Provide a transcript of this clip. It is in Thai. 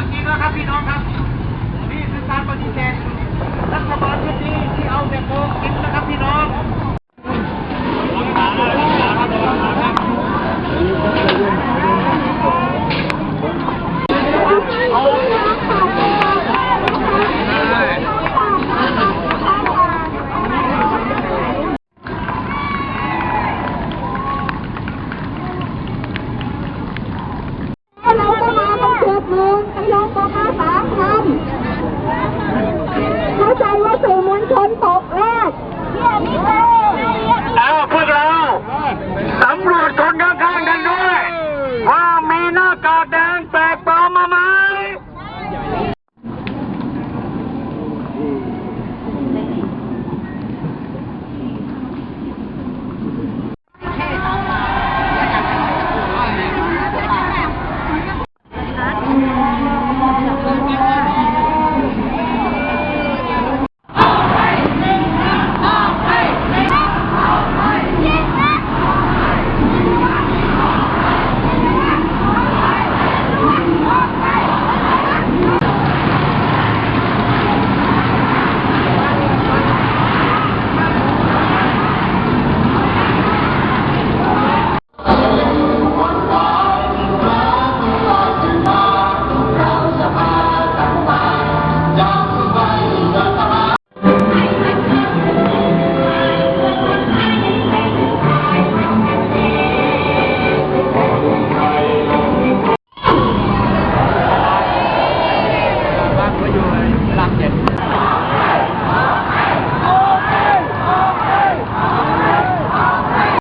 รื่งนี้แล้ครับพี่น้องครับนี่คือการปฏิเสธรัฐบาลชุดนี้ที่เอาแต่โกงกิน down.